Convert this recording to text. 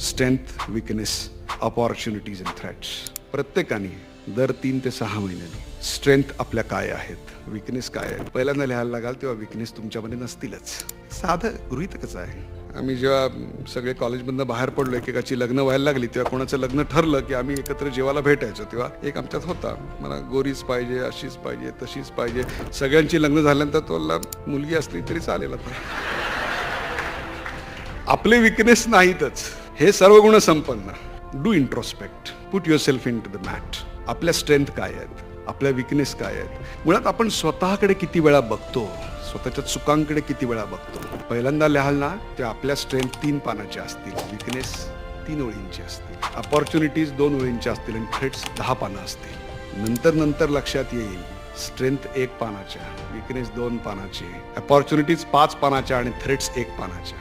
Strength weakness opportunities and threats प्रत्येकाने दर तीन ते सहा महिन्यांनी स्ट्रेंथ आपल्या काय आहेत? विकनेस काय आहे पहिल्यांदा लिहायला लागाल तेव्हा विकनेस तुमच्यामध्ये नसतीलच. साधं गृहितकच आहे. आम्ही जेव्हा सगळे कॉलेजमधनं बाहेर पडलो एकेकाची लग्न व्हायला लागली तेव्हा कोणाचं लग्न ठरलं की आम्ही एकत्र जेवायला भेटायचो तेव्हा एक आमच्यात होता. मला गोरीच पाहिजे अशीच पाहिजे तशीच पाहिजे. सगळ्यांची लग्न झाल्यानंतर तोला मुलगी असली तरी चालेल आपले विकनेस नाहीतच. हे सर्व गुण संपन्न. Do introspect put yourself into the mat आपल्या स्ट्रेंथ काय आहेत? आपल्या विकनेस काय आहेत? मुळात आपण स्वतःकडे किती वेळा बघतो? स्वतःच्या चुकांकडे किती वेळा बघतो? पहिल्यांदा लिहाल ना ते आपल्या स्ट्रेंथ तीन पानाच्या असतील. विकनेस तीन ओळींची असतील. अपॉर्च्युनिटीज दोन ओळींच्या असतील आणि थ्रेट्स दहा पानं असतील. नंतर नंतर लक्षात येईल स्ट्रेंथ एक पानाच्या विकनेस दोन पानाचे अपॉर्च्युनिटीज पाच पानाच्या आणि थ्रेट्स एक पानाच्या.